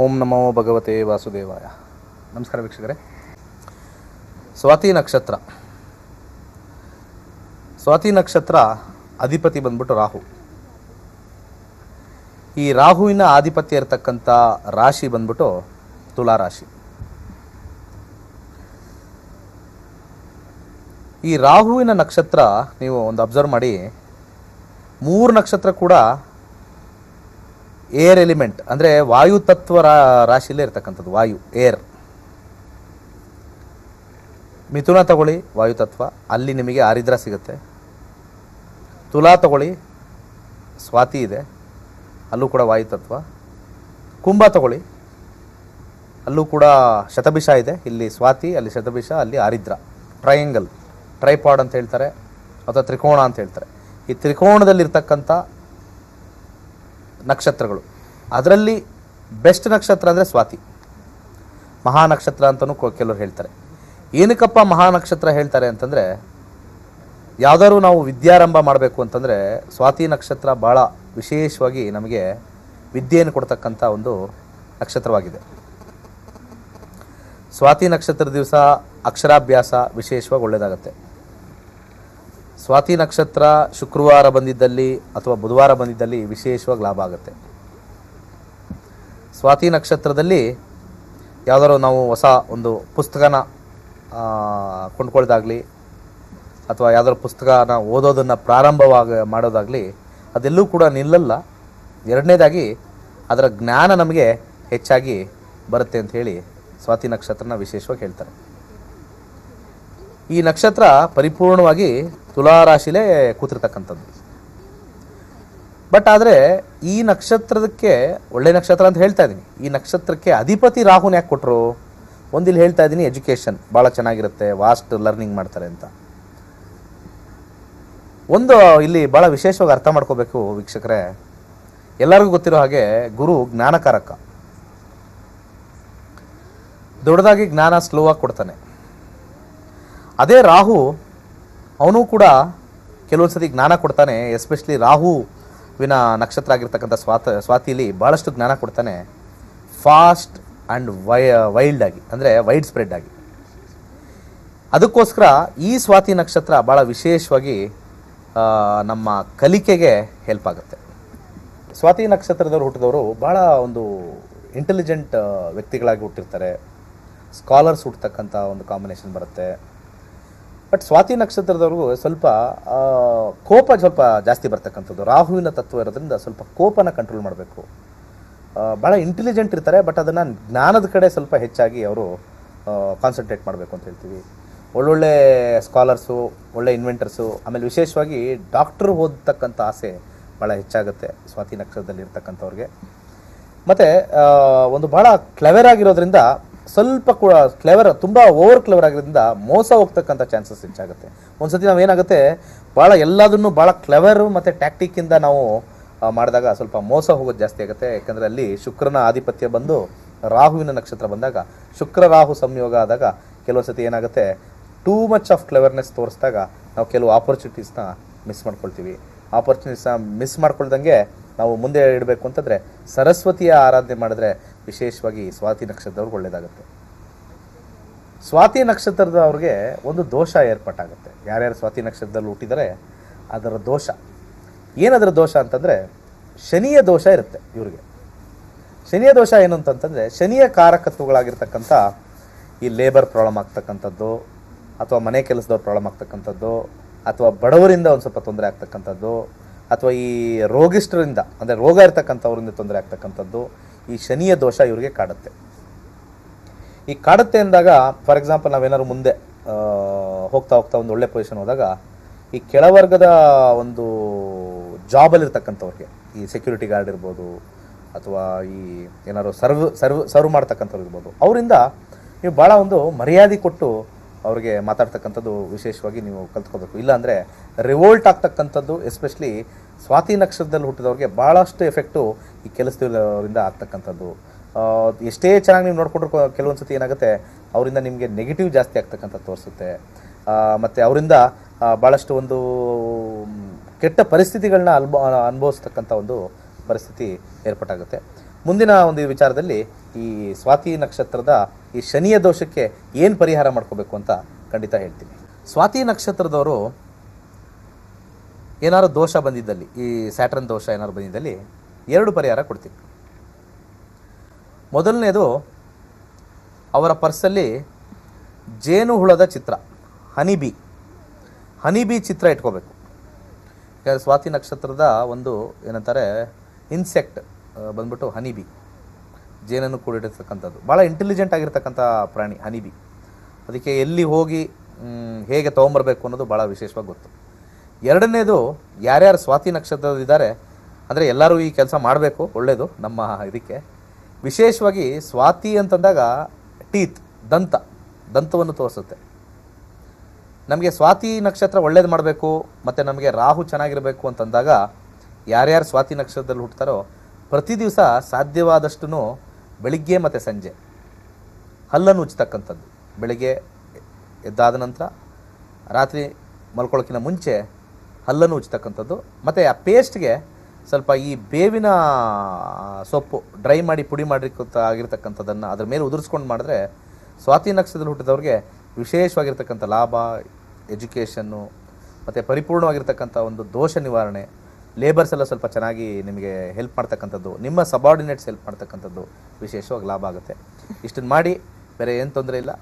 ಓಂ ನಮೋ ಭಗವತೆ ವಾಸುದೇವಾಯ. ನಮಸ್ಕಾರ ವೀಕ್ಷಕರೇ. ಸ್ವಾತಿ ನಕ್ಷತ್ರ. ಸ್ವಾತಿ ನಕ್ಷತ್ರ ಅಧಿಪತಿ ಬಂದ್ಬಿಟ್ಟು ರಾಹು. ಈ ರಾಹುವಿನ ಆಧಿಪತ್ಯ ಇರತಕ್ಕಂಥ ರಾಶಿ ಬಂದ್ಬಿಟ್ಟು ತುಲಾ ರಾಶಿ. ಈ ರಾಹುವಿನ ನಕ್ಷತ್ರ ನೀವು ಒಂದು ಅಬ್ಸರ್ವ್ ಮಾಡಿ, ಮೂರು ನಕ್ಷತ್ರ ಕೂಡ ಏರ್ ಎಲಿಮೆಂಟ್ ಅಂದರೆ ವಾಯು ತತ್ವ ರಾಶಿಯಲ್ಲೇ ಇರ್ತಕ್ಕಂಥದ್ದು, ವಾಯು ಏರ್ ಮಿಥುನ ತಗೊಳ್ಳಿ, ವಾಯು ತತ್ವ. ಅಲ್ಲಿ ನಿಮಗೆ ಆರಿದ್ರ ಸಿಗುತ್ತೆ. ತುಲಾ ತಗೊಳ್ಳಿ, ಸ್ವಾತಿ ಇದೆ. ಅಲ್ಲೂ ಕೂಡ ವಾಯು ತತ್ವ. ಕುಂಭ ತಗೊಳ್ಳಿ, ಅಲ್ಲೂ ಕೂಡ ಶತಭಿಷ ಇದೆ. ಇಲ್ಲಿ ಸ್ವಾತಿ, ಅಲ್ಲಿ ಶತಭಿಷ, ಅಲ್ಲಿ ಆರಿದ್ರ. ಟ್ರಯಾಂಗಲ್ ಟ್ರೈಪಾಡ್ ಅಂತ ಹೇಳ್ತಾರೆ, ಅಥವಾ ತ್ರಿಕೋಣ ಅಂತ ಹೇಳ್ತಾರೆ. ಈ ತ್ರಿಕೋಣದಲ್ಲಿರ್ತಕ್ಕಂಥ ನಕ್ಷತ್ರಗಳು ಅದರಲ್ಲಿ ಬೆಸ್ಟ್ ನಕ್ಷತ್ರ ಅಂದರೆ ಸ್ವಾತಿ. ಮಹಾನಕ್ಷತ್ರ ಅಂತಲೂ ಕೆಲವರು ಹೇಳ್ತಾರೆ. ಏನಕ್ಕಪ್ಪ ಮಹಾನಕ್ಷತ್ರ ಹೇಳ್ತಾರೆ ಅಂತಂದರೆ, ಯಾವ್ದಾದ್ರು ನಾವು ವಿದ್ಯಾರಂಭ ಮಾಡಬೇಕು ಅಂತಂದರೆ ಸ್ವಾತಿ ನಕ್ಷತ್ರ ಭಾಳ ವಿಶೇಷವಾಗಿ ನಮಗೆ ವಿದ್ಯೆಯನ್ನು ಕೊಡ್ತಕ್ಕಂಥ ಒಂದು ನಕ್ಷತ್ರವಾಗಿದೆ. ಸ್ವಾತಿ ನಕ್ಷತ್ರ ದಿವಸ ಅಕ್ಷರಾಭ್ಯಾಸ ವಿಶೇಷವಾಗಿ ಒಳ್ಳೆಯದಾಗತ್ತೆ ಸ್ವಾತಿ ನಕ್ಷತ್ರ ಶುಕ್ರವಾರ ಬಂದಿದ್ದಲ್ಲಿ ಅಥವಾ ಬುಧವಾರ ಬಂದಿದ್ದಲ್ಲಿ ವಿಶೇಷವಾಗಿ ಲಾಭ ಆಗುತ್ತೆ. ಸ್ವಾತಿ ನಕ್ಷತ್ರದಲ್ಲಿ ಯಾವ್ದಾದ್ರು ನಾವು ಹೊಸ ಒಂದು ಪುಸ್ತಕನ ಕೊಂಡ್ಕೊಳ್ಳೋದಾಗಲಿ ಅಥವಾ ಯಾವ್ದಾದ್ರು ಪುಸ್ತಕನ ಓದೋದನ್ನು ಪ್ರಾರಂಭವಾಗ ಮಾಡೋದಾಗಲಿ, ಅದೆಲ್ಲೂ ಕೂಡ ನಿಲ್ಲಲ್ಲ. ಎರಡನೇದಾಗಿ ಅದರ ಜ್ಞಾನ ನಮಗೆ ಹೆಚ್ಚಾಗಿ ಬರುತ್ತೆ ಅಂತ ಹೇಳಿ ಸ್ವಾತಿ ನಕ್ಷತ್ರನ ವಿಶೇಷವಾಗಿ ಹೇಳ್ತಾರೆ. ಈ ನಕ್ಷತ್ರ ಪರಿಪೂರ್ಣವಾಗಿ ತುಲಾರಾಶಿಲೇ ಕೂತಿರ್ತಕ್ಕಂಥದ್ದು. ಬಟ್ ಆದರೆ ಈ ನಕ್ಷತ್ರದಕ್ಕೆ ಒಳ್ಳೆ ನಕ್ಷತ್ರ ಅಂತ ಹೇಳ್ತಾ ಇದ್ದೀನಿ. ಈ ನಕ್ಷತ್ರಕ್ಕೆ ಅಧಿಪತಿ ರಾಹುನ ಯಾಕೆ ಕೊಟ್ಟರು ಒಂದಿಲ್ಲಿ ಹೇಳ್ತಾ ಇದ್ದೀನಿ ಎಜುಕೇಷನ್ ಭಾಳ ಚೆನ್ನಾಗಿರುತ್ತೆ ವಾಸ್ಟ್ ಲರ್ನಿಂಗ್ ಮಾಡ್ತಾರೆ ಅಂತ. ಒಂದು ಇಲ್ಲಿ ಭಾಳ ವಿಶೇಷವಾಗಿ ಅರ್ಥ ಮಾಡ್ಕೋಬೇಕು ವೀಕ್ಷಕರೇ. ಎಲ್ಲರಿಗೂ ಗೊತ್ತಿರೋ ಹಾಗೆ ಗುರು ಜ್ಞಾನಕಾರಕ. ದೊಡ್ಡದಾಗಿ ಜ್ಞಾನ ಸ್ಲೋ ಆಗಿ ಕೊಡ್ತಾನೆ. ಅದೇ ರಾಹು, ಅವನು ಕೂಡ ಕೆಲವೊಂದು ಸತಿ ಜ್ಞಾನ ಕೊಡ್ತಾನೆ ಎಸ್ಪೆಷಲಿ ರಾಹುವಿನ ನಕ್ಷತ್ರ ಆಗಿರ್ತಕ್ಕಂಥ ಸ್ವಾತ, ಸ್ವಾತಿಲಿ ಭಾಳಷ್ಟು ಜ್ಞಾನ ಕೊಡ್ತಾನೆ. ಫಾಸ್ಟ್ ಆ್ಯಂಡ್ ವೈ, ವೈಲ್ಡ್ ಆಗಿ, ಅಂದರೆ ವೈಡ್ ಸ್ಪ್ರೆಡ್ ಆಗಿ. ಅದಕ್ಕೋಸ್ಕರ ಈ ಸ್ವಾತಿ ನಕ್ಷತ್ರ ಭಾಳ ವಿಶೇಷವಾಗಿ ನಮ್ಮ ಕಲಿಕೆಗೆ ಹೆಲ್ಪ್ ಆಗುತ್ತೆ. ಸ್ವಾತಿ ನಕ್ಷತ್ರದವ್ರು ಹುಟ್ಟಿದವರು ಭಾಳ ಒಂದು ಇಂಟೆಲಿಜೆಂಟ್ ವ್ಯಕ್ತಿಗಳಾಗಿ ಹುಟ್ಟಿರ್ತಾರೆ. ಸ್ಕಾಲರ್ಸ್ ಹುಟ್ಟತಕ್ಕಂಥ ಒಂದು ಕಾಂಬಿನೇಷನ್ ಬರುತ್ತೆ. ಬಟ್ ಸ್ವಾತಿ ನಕ್ಷತ್ರದವ್ರಿಗೂ ಸ್ವಲ್ಪ ಕೋಪ ಸ್ವಲ್ಪ ಜಾಸ್ತಿ ಬರ್ತಕ್ಕಂಥದ್ದು. ರಾಹುವಿನ ತತ್ವ ಇರೋದ್ರಿಂದ ಸ್ವಲ್ಪ ಕೋಪನ ಕಂಟ್ರೋಲ್ ಮಾಡಬೇಕು. ಭಾಳ ಇಂಟೆಲಿಜೆಂಟ್ ಇರ್ತಾರೆ ಬಟ್ ಅದನ್ನು ಜ್ಞಾನದ ಕಡೆ ಸ್ವಲ್ಪ ಹೆಚ್ಚಾಗಿ ಅವರು ಕಾನ್ಸಂಟ್ರೇಟ್ ಮಾಡಬೇಕು ಅಂತ ಹೇಳ್ತೀವಿ. ಒಳ್ಳೊಳ್ಳೆ ಸ್ಕಾಲರ್ಸು ಒಳ್ಳೆ ಇನ್ವೆಂಟರ್ಸು ಆಮೇಲೆ ವಿಶೇಷವಾಗಿ ಡಾಕ್ಟ್ರು ಓದ್ತಕ್ಕಂಥ ಆಸೆ ಭಾಳ ಹೆಚ್ಚಾಗುತ್ತೆ ಸ್ವಾತಿ ನಕ್ಷತ್ರದಲ್ಲಿ ಇರ್ತಕ್ಕಂಥವ್ರಿಗೆ ಮತ್ತು ಒಂದು ಭಾಳ ಕ್ಲವೆರ್ ಆಗಿರೋದ್ರಿಂದ ಸ್ವಲ್ಪ ಕೂಡ ಕ್ಲೆವರ್ ತುಂಬ ಓವರ್ ಕ್ಲೆವರ್ ಆಗಿರೋದ್ರಿಂದ ಮೋಸ ಹೋಗ್ತಕ್ಕಂಥ ಚಾನ್ಸಸ್ ಹೆಚ್ಚಾಗುತ್ತೆ. ಒಂದ್ಸತಿ ನಾವು ಏನಾಗುತ್ತೆ ಭಾಳ ಎಲ್ಲದನ್ನು ಭಾಳ ಕ್ಲೆವರು ಮತ್ತು ಟ್ಯಾಕ್ಟಿಕ್ಕಿಂದ ನಾವು ಮಾಡಿದಾಗ ಸ್ವಲ್ಪ ಮೋಸ ಹೋಗೋದು ಜಾಸ್ತಿ ಆಗುತ್ತೆ. ಯಾಕಂದರೆ ಅಲ್ಲಿ ಶುಕ್ರನ ಆಧಿಪತ್ಯ ಬಂದು ರಾಹುವಿನ ನಕ್ಷತ್ರ ಬಂದಾಗ, ಶುಕ್ರ ರಾಹು ಸಂಯೋಗ ಆದಾಗ ಕೆಲವೊಂದು ಸತಿ ಏನಾಗುತ್ತೆ ಟೂ ಮಚ್ ಆಫ್ ಕ್ಲೆವರ್ನೆಸ್ ತೋರಿಸಿದಾಗ ನಾವು ಕೆಲವು ಆಪರ್ಚುನಿಟೀಸ್ನ ಮಿಸ್ ಮಾಡ್ಕೊಳ್ತೀವಿ. ಆಪರ್ಚುನಿಟೀಸ್ನ ಮಿಸ್ ಮಾಡ್ಕೊಳ್ದಂಗೆ ನಾವು ಮುಂದೆ ಇಡಬೇಕು ಅಂತಂದರೆ, ಸರಸ್ವತಿಯ ಆರಾಧನೆ ಮಾಡಿದ್ರೆ ವಿಶೇಷವಾಗಿ ಸ್ವಾತಿ ನಕ್ಷತ್ರದವ್ರಿಗೆ ಒಳ್ಳೆಯದಾಗುತ್ತೆ ಸ್ವಾತಿ ನಕ್ಷತ್ರದವ್ರಿಗೆ ಒಂದು ದೋಷ ಏರ್ಪಟ್ಟಾಗುತ್ತೆ. ಯಾರ್ಯಾರು ಸ್ವಾತಿ ನಕ್ಷತ್ರದಲ್ಲಿ ಹುಟ್ಟಿದರೆ, ಅದರ ದೋಷ. ಏನದರ ದೋಷ ಅಂತಂದರೆ, ಶನಿಯ ದೋಷ ಇರುತ್ತೆ ಇವರಿಗೆ. ಶನಿಯ ದೋಷ ಏನು ಅಂತಂತಂದರೆ, ಶನಿಯ ಕಾರಕತ್ವಗಳಾಗಿರ್ತಕ್ಕಂಥ ಈ ಲೇಬರ್ ಪ್ರಾಬ್ಲಮ್ ಆಗ್ತಕ್ಕಂಥದ್ದು, ಅಥವಾ ಮನೆ ಕೆಲಸದವ್ರ ಪ್ರಾಬ್ಲಮ್ ಆಗ್ತಕ್ಕಂಥದ್ದು, ಅಥವಾ ಬಡವರಿಂದ ಒಂದು ಸ್ವಲ್ಪ ತೊಂದರೆ ಆಗ್ತಕ್ಕಂಥದ್ದು, ಅಥವಾ ಈ ರೋಗಿಷ್ಠರಿಂದ ಅಂದರೆ ರೋಗ ಇರ್ತಕ್ಕಂಥವ್ರಿಂದ ತೊಂದರೆ ಆಗ್ತಕ್ಕಂಥದ್ದು ಈ ಶನಿಯ ದೋಷ ಇವರಿಗೆ ಕಾಡುತ್ತೆ. ಈ ಕಾಡುತ್ತೆ ಅಂದಾಗ ಫಾರ್ ಎಕ್ಸಾಂಪಲ್ ನಾವೇನಾದ್ರು ಮುಂದೆ ಹೋಗ್ತಾ ಹೋಗ್ತಾ ಒಂದು ಒಳ್ಳೆ ಪೊಸಿಷನ್ ಹೋದಾಗ, ಈ ಕೆಳವರ್ಗದ ಒಂದು ಜಾಬಲ್ಲಿರ್ತಕ್ಕಂಥವ್ರಿಗೆ ಈ ಸೆಕ್ಯೂರಿಟಿ ಗಾರ್ಡ್ ಇರ್ಬೋದು, ಅಥವಾ ಈ ಏನಾದ್ರು ಸರ್ವ್ ಸರ್ವ್ ಸರ್ವ್ ಮಾಡ್ತಕ್ಕಂಥವ್ರು ಇರ್ಬೋದು, ಅವರಿಂದ ನೀವು ಭಾಳ ಒಂದು ಮರ್ಯಾದೆ ಕೊಟ್ಟು ಅವ್ರಿಗೆ ಮಾತಾಡ್ತಕ್ಕಂಥದ್ದು ವಿಶೇಷವಾಗಿ ನೀವು ಕಲ್ತ್ಕೋಬೇಕು. ಇಲ್ಲಾಂದರೆ ರಿವೋಲ್ಟ್ ಆಗ್ತಕ್ಕಂಥದ್ದು ಎಸ್ಪೆಷಲಿ ಸ್ವಾತಿ ನಕ್ಷತ್ರದಲ್ಲಿ ಹುಟ್ಟಿದವ್ರಿಗೆ ಭಾಳಷ್ಟು ಎಫೆಕ್ಟು ಈ ಕೆಲಸದವರಿಂದ ಆಗ್ತಕ್ಕಂಥದ್ದು. ಎಷ್ಟೇ ಚೆನ್ನಾಗಿ ನೀವು ನೋಡಿಕೊಂಡ್ರು ಕೆಲವೊಂದು ಸತಿ ಏನಾಗುತ್ತೆ, ಅವರಿಂದ ನಿಮಗೆ ನೆಗೆಟಿವ್ ಜಾಸ್ತಿ ಆಗ್ತಕ್ಕಂಥದ್ದು ತೋರಿಸುತ್ತೆ. ಮತ್ತು ಅವರಿಂದ ಭಾಳಷ್ಟು ಒಂದು ಕೆಟ್ಟ ಪರಿಸ್ಥಿತಿಗಳನ್ನ ಅಲ್ಬ ಅನುಭವಿಸ್ತಕ್ಕಂಥ ಒಂದು ಪರಿಸ್ಥಿತಿ ಏರ್ಪಟ್ಟಾಗುತ್ತೆ. ಮುಂದಿನ ಒಂದು ವಿಚಾರದಲ್ಲಿ ಈ ಸ್ವಾತಿ ನಕ್ಷತ್ರದ ಈ ಶನಿಯ ದೋಷಕ್ಕೆ ಏನು ಪರಿಹಾರ ಮಾಡ್ಕೋಬೇಕು ಅಂತ ಖಂಡಿತ ಹೇಳ್ತೀನಿ. ಸ್ವಾತಿ ನಕ್ಷತ್ರದವರು ಏನಾದ್ರು ದೋಷ ಬಂದಿದ್ದಲ್ಲಿ, ಈ ಸ್ಯಾಟ್ರನ್ ದೋಷ ಏನಾದ್ರು ಬಂದಿದ್ದಲ್ಲಿ, ಎರಡು ಪರಿಹಾರ ಕೊಡ್ತೀನಿ. ಮೊದಲನೇದು, ಅವರ ಪರ್ಸಲ್ಲಿ ಜೇನು ಹುಳದ ಚಿತ್ರ ಹನಿಬಿ ಹನಿಬಿ ಚಿತ್ರ ಇಟ್ಕೋಬೇಕು. ಯಾಕಂದರೆ ಸ್ವಾತಿ ನಕ್ಷತ್ರದ ಒಂದು ಏನಂತಾರೆ ಇನ್ಸೆಕ್ಟ್ ಬಂದ್ಬಿಟ್ಟು ಹನಿಬಿ ಜೇನನ್ನು ಕೂಡಿಟ್ಟಿರ್ತಕ್ಕಂಥದ್ದು. ಭಾಳ ಇಂಟೆಲಿಜೆಂಟ್ ಆಗಿರ್ತಕ್ಕಂಥ ಪ್ರಾಣಿ ಹನಿಬಿ ಅದಕ್ಕೆ ಎಲ್ಲಿ ಹೋಗಿ ಹೇಗೆ ತೊಗೊಂಬರ್ಬೇಕು ಅನ್ನೋದು ಭಾಳ ವಿಶೇಷವಾಗಿ ಗೊತ್ತು. ಎರಡನೇದು ಯಾರ್ಯಾರು ಸ್ವಾತಿ ನಕ್ಷತ್ರದಿದ್ದಾರೆ ಅಂದರೆ ಎಲ್ಲರೂ ಈ ಕೆಲಸ ಮಾಡಬೇಕು ಒಳ್ಳೆಯದು ನಮ್ಮ ಇದಕ್ಕೆ. ವಿಶೇಷವಾಗಿ ಸ್ವಾತಿ ಅಂತಂದಾಗ ಟೀತ್, ದಂತ, ದಂತವನ್ನು ತೋರಿಸುತ್ತೆ. ನಮಗೆ ಸ್ವಾತಿ ನಕ್ಷತ್ರ ಒಳ್ಳೇದು ಮಾಡಬೇಕು, ಮತ್ತು ನಮಗೆ ರಾಹು ಚೆನ್ನಾಗಿರಬೇಕು ಅಂತಂದಾಗ ಯಾರ್ಯಾರು ಸ್ವಾತಿ ನಕ್ಷತ್ರದಲ್ಲಿ ಹುಟ್ಟುತ್ತಾರೋ ಪ್ರತಿ ದಿವಸ ಸಾಧ್ಯವಾದಷ್ಟು ಬೆಳಿಗ್ಗೆ ಮತ್ತು ಸಂಜೆ ಹಲ್ಲನ್ನು ಉಚ್ಚತಕ್ಕಂಥದ್ದು ಬೆಳಿಗ್ಗೆ ಎದ್ದಾದ ನಂತರ ರಾತ್ರಿ ಮಲ್ಕೊಳ್ಳೋಕ್ಕಿಂತ ಮುಂಚೆ ಹಲ್ಲನ್ನು ಉಜ್ತಕ್ಕಂಥದ್ದು ಮತ್ತು ಆ ಪೇಸ್ಟ್ಗೆ ಸ್ವಲ್ಪ ಈ ಬೇವಿನ ಸೊಪ್ಪು ಡ್ರೈ ಮಾಡಿ ಪುಡಿ ಮಾಡಿರ್ತಕ್ಕ ಆಗಿರ್ತಕ್ಕಂಥದ್ದನ್ನು ಅದ್ರ ಮೇಲೆ ಉದುರಿಸ್ಕೊಂಡು ಮಾಡಿದ್ರೆ ಸ್ವಾತಿ ನಕ್ಷತ್ರದಲ್ಲಿ ಹುಟ್ಟಿದವ್ರಿಗೆ ವಿಶೇಷವಾಗಿರ್ತಕ್ಕಂಥ ಲಾಭ, ಎಜುಕೇಷನ್ನು, ಮತ್ತು ಪರಿಪೂರ್ಣವಾಗಿರ್ತಕ್ಕಂಥ ಒಂದು ದೋಷ ನಿವಾರಣೆ ಲೇಬರ್ಸ್ ಎಲ್ಲ ಸ್ವಲ್ಪ ಚೆನ್ನಾಗಿ ನಿಮಗೆ ಹೆಲ್ಪ್ ಮಾಡ್ತಕ್ಕಂಥದ್ದು, ನಿಮ್ಮ ಸಬಾರ್ಡಿನೇಟ್ಸ್ ಹೆಲ್ಪ್ ಮಾಡ್ತಕ್ಕಂಥದ್ದು ವಿಶೇಷವಾಗಿ ಲಾಭ ಆಗುತ್ತೆ. ಇಷ್ಟನ್ನು ಮಾಡಿ, ಬೇರೆ ಏನು ತೊಂದರೆ ಇಲ್ಲ.